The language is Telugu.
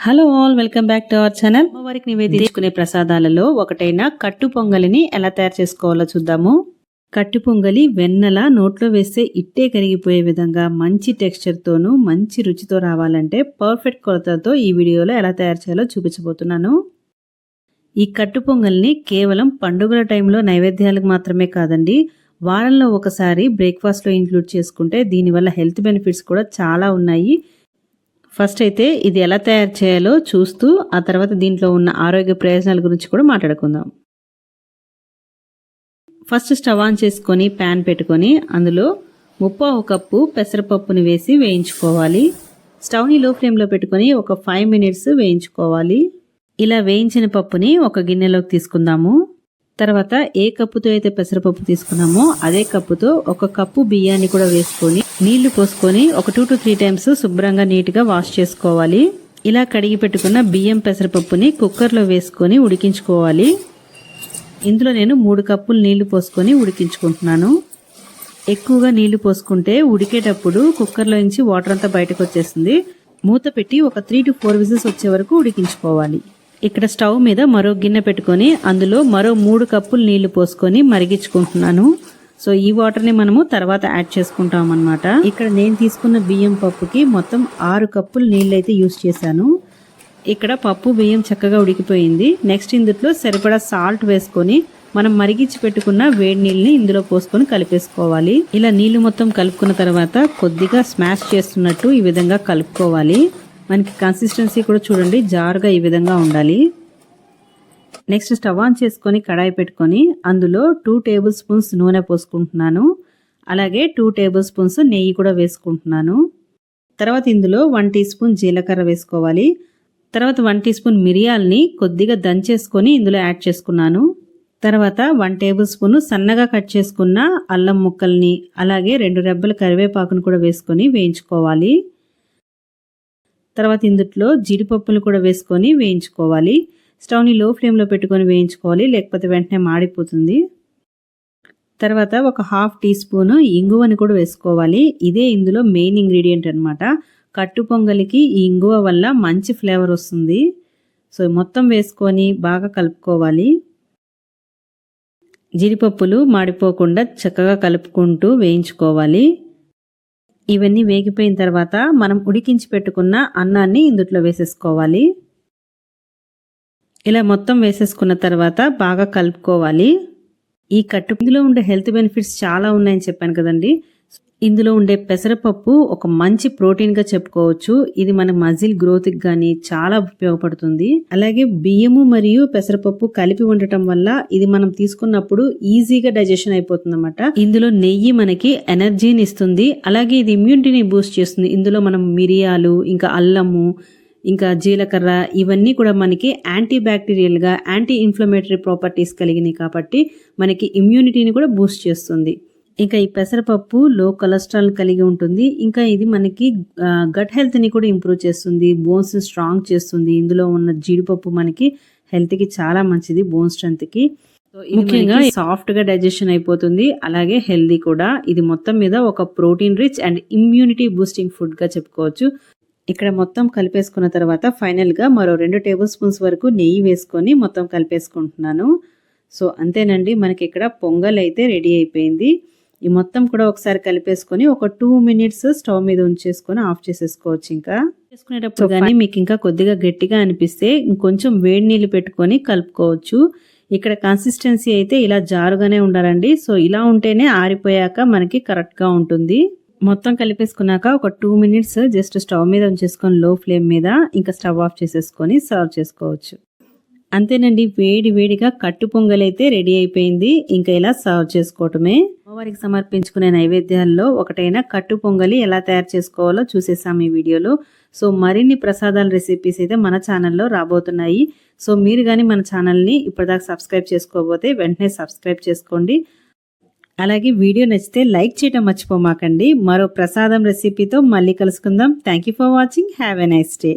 Hello all welcome back to our channel అమ్మవారికి నివేదించుకునే ప్రసాదాలలో ఒకటైన కట్టు పొంగలిని ఎలా తయారు చేసుకోవాలో చూద్దాము. కట్టు పొంగలి వెన్నెల నోట్లో వేస్తే ఇట్టే కరిగిపోయే విధంగా మంచి టెక్స్చర్తోనూ మంచి రుచితో రావాలంటే పర్ఫెక్ట్ కొలతలతో ఈ వీడియోలో ఎలా తయారు చేయాలో చూపించబోతున్నాను. ఈ కట్టు పొంగల్ని కేవలం పండుగల టైంలో నైవేద్యాలకు మాత్రమే కాదండి వారంలో ఒకసారి బ్రేక్ఫాస్ట్లో ఇంక్లూడ్ చేసుకుంటే దీనివల్ల హెల్త్ బెనిఫిట్స్ కూడా చాలా ఉన్నాయి. ఫస్ట్ అయితే ఇది ఎలా తయారు చేయాలో చూస్తూ ఆ తర్వాత దీంట్లో ఉన్న ఆరోగ్య ప్రయోజనాల గురించి కూడా మాట్లాడుకుందాం. ఫస్ట్ స్టవ్ ఆన్ చేసుకొని ప్యాన్ పెట్టుకొని అందులో ముప్పావు కప్పు పెసరపప్పుని వేసి వేయించుకోవాలి. స్టవ్ని లో ఫ్లేమ్లో పెట్టుకొని ఒక ఫైవ్ మినిట్స్ వేయించుకోవాలి. ఇలా వేయించిన పప్పుని ఒక గిన్నెలోకి తీసుకుందాము. తర్వాత ఏ కప్పుతో అయితే పెసరపప్పు తీసుకున్నామో అదే కప్పుతో ఒక కప్పు బియ్యాన్ని కూడా వేసుకొని నీళ్ళు పోసుకొని ఒక టూ టు త్రీ టైమ్స్ శుభ్రంగా నీట్గా వాష్ చేసుకోవాలి. ఇలా కడిగి పెట్టుకున్న బియ్యం పెసరపప్పుని కుక్కర్లో వేసుకొని ఉడికించుకోవాలి. ఇందులో నేను మూడు కప్పులు నీళ్ళు పోసుకొని ఉడికించుకుంటున్నాను. ఎక్కువగా నీళ్ళు పోసుకుంటే ఉడికేటప్పుడు కుక్కర్లో నుంచి వాటర్ అంతా బయటకు వచ్చేస్తుంది. మూత పెట్టి ఒక త్రీ టు ఫోర్ విజిల్స్ వచ్చే వరకు ఉడికించుకోవాలి. ఇక్కడ స్టవ్ మీద మరో గిన్నె పెట్టుకొని అందులో మరో మూడు కప్పులు నీళ్ళు పోసుకొని మరిగించుకుంటున్నాను. సో ఈ వాటర్ని మనము తర్వాత యాడ్ చేసుకుంటాం అనమాట ఇక్కడ నేను తీసుకున్న బియ్యం పప్పుకి మొత్తం ఆరు కప్పులు నీళ్ళు అయితే యూస్ చేశాను. ఇక్కడ పప్పు బియ్యం చక్కగా ఉడికిపోయింది. నెక్స్ట్ ఇందులో సరిపడా సాల్ట్ వేసుకొని మనం మరిగించి పెట్టుకున్న వేడి నీళ్ళని ఇందులో పోసుకొని కలిపేసుకోవాలి. ఇలా నీళ్ళు మొత్తం కలుపుకున్న తర్వాత కొద్దిగా స్మాష్ చేస్తున్నట్టు ఈ విధంగా కలుపుకోవాలి. మనకి కన్సిస్టెన్సీ కూడా చూడండి జారుగా ఈ విధంగా ఉండాలి. నెక్స్ట్ స్టవ్ ఆన్ చేసుకొని కడాయి పెట్టుకొని అందులో టూ టేబుల్ స్పూన్స్ నూనె పోసుకుంటున్నాను. అలాగే టూ టేబుల్ స్పూన్స్ నెయ్యి కూడా వేసుకుంటున్నాను. తర్వాత ఇందులో వన్ టీ స్పూన్ జీలకర్ర వేసుకోవాలి. తర్వాత వన్ టీ స్పూన్ మిరియాలని కొద్దిగా దంచేసుకొని ఇందులో యాడ్ చేసుకున్నాను. తర్వాత వన్ టేబుల్ స్పూన్ సన్నగా కట్ చేసుకున్న అల్లం ముక్కల్ని అలాగే రెండు రెబ్బల కరివేపాకును కూడా వేసుకొని వేయించుకోవాలి. తర్వాత ఇందులో జీడిపప్పులు కూడా వేసుకొని వేయించుకోవాలి. స్టవ్ని లో ఫ్లేమ్లో పెట్టుకొని వేయించుకోవాలి. లేకపోతే వెంటనే మాడిపోతుంది. తర్వాత ఒక హాఫ్ టీ స్పూన్ ఇంగువని కూడా వేసుకోవాలి. ఇదే ఇందులో మెయిన్ ఇంగ్రీడియంట్ అనమాట కట్టు పొంగలికి ఈ ఇంగువ వల్ల మంచి ఫ్లేవర్ వస్తుంది. సో మొత్తం వేసుకొని బాగా కలుపుకోవాలి. జీడిపప్పులు మాడిపోకుండా చక్కగా కలుపుకుంటూ వేయించుకోవాలి. ఇవన్నీ వేగిపోయిన తర్వాత మనం ఉడికించి పెట్టుకున్న అన్నాన్ని ఇందుట్లో వేసేసుకోవాలి. ఇలా మొత్తం వేసేసుకున్న తర్వాత బాగా కలుపుకోవాలి. ఈ కట్టు ఇందులో ఉండే హెల్త్ బెనిఫిట్స్ చాలా ఉన్నాయని చెప్పాను కదండి. ఇందులో ఉండే పెసరపప్పు ఒక మంచి ప్రోటీన్గా చెప్పుకోవచ్చు. ఇది మన మజిల్ గ్రోత్కి కానీ చాలా ఉపయోగపడుతుంది. అలాగే బియ్యము మరియు పెసరపప్పు కలిపి ఉండటం వల్ల ఇది మనం తీసుకున్నప్పుడు ఈజీగా డైజెషన్ అయిపోతుంది అనమాట ఇందులో నెయ్యి మనకి ఎనర్జీని ఇస్తుంది. అలాగే ఇది ఇమ్యూనిటీని బూస్ట్ చేస్తుంది. ఇందులో మనం మిరియాలు ఇంకా అల్లము ఇంకా జీలకర్ర ఇవన్నీ కూడా మనకి యాంటీ బ్యాక్టీరియల్గా యాంటీ ఇన్ఫ్లమేటరీ ప్రాపర్టీస్ కలిగినాయి కాబట్టి మనకి ఇమ్యూనిటీని కూడా బూస్ట్ చేస్తుంది. ఇంకా ఈ పెసరపప్పు లో కొలెస్ట్రాల్ కలిగి ఉంటుంది. ఇంకా ఇది మనకి గట్ హెల్త్ని కూడా ఇంప్రూవ్ చేస్తుంది. బోన్స్ స్ట్రాంగ్ చేస్తుంది. ఇందులో ఉన్న జీడిపప్పు మనకి హెల్త్కి చాలా మంచిది బోన్ స్ట్రెంత్కి ముఖ్యంగా సాఫ్ట్గా డైజెషన్ అయిపోతుంది. అలాగే హెల్దీ కూడా. ఇది మొత్తం మీద ఒక protein rich and immunity boosting ఫుడ్గా చెప్పుకోవచ్చు. ఇక్కడ మొత్తం కలిపేసుకున్న తర్వాత ఫైనల్గా మరో రెండు టేబుల్ స్పూన్స్ వరకు నెయ్యి వేసుకొని మొత్తం కలిపేసుకుంటున్నాను. సో అంతేనండి. మనకి ఇక్కడ పొంగల్ అయితే రెడీ అయిపోయింది. ఈ మొత్తం కూడా ఒకసారి కలిపేసుకొని ఒక టూ మినిట్స్ స్టవ్ మీద ఉంచేసుకొని ఆఫ్ చేసేసుకోవచ్చు ఇంకా. చేసుకునేటప్పుడు కానీ మీకు ఇంకా కొద్దిగా గట్టిగా అనిపిస్తే ఇంకొంచెం వేడి నీళ్ళు పెట్టుకొని కలుపుకోవచ్చు. ఇక్కడ కన్సిస్టెన్సీ అయితే ఇలా జారుగానే ఉండాలండి. సో ఇలా ఉంటేనే ఆరిపోయాక మనకి కరెక్ట్గా ఉంటుంది. మొత్తం కలిపేసుకున్నాక ఒక టూ మినిట్స్ జస్ట్ స్టవ్ మీద ఉంచేసుకొని లో ఫ్లేమ్ మీద ఇంకా స్టవ్ ఆఫ్ చేసేసుకొని సర్వ్ చేసుకోవచ్చు. అంతేనండి వేడి వేడిగా కట్టు పొంగల్ అయితే రెడీ అయిపోయింది. ఇంకా ఇలా సర్వ్ చేసుకోవటమే. అమ్మవారికి సమర్పించుకునే నైవేద్యాల్లో ఒకటైన కట్టు పొంగలి ఎలా తయారు చేసుకోవాలో చూసేసాం ఈ వీడియోలో. సో మరిన్ని ప్రసాదాల రెసిపీస్ అయితే మన ఛానల్లో రాబోతున్నాయి. సో మీరు కానీ మన ఛానల్ని ఇప్పటిదాకా సబ్స్క్రైబ్ చేసుకోకపోతే వెంటనే సబ్స్క్రైబ్ చేసుకోండి. అలాగే వీడియో నచ్చితే లైక్ చేయడం మర్చిపోమాకండి. మరో ప్రసాదం రెసిపీతో మళ్ళీ కలుసుకుందాం. Thank for watching have a nice day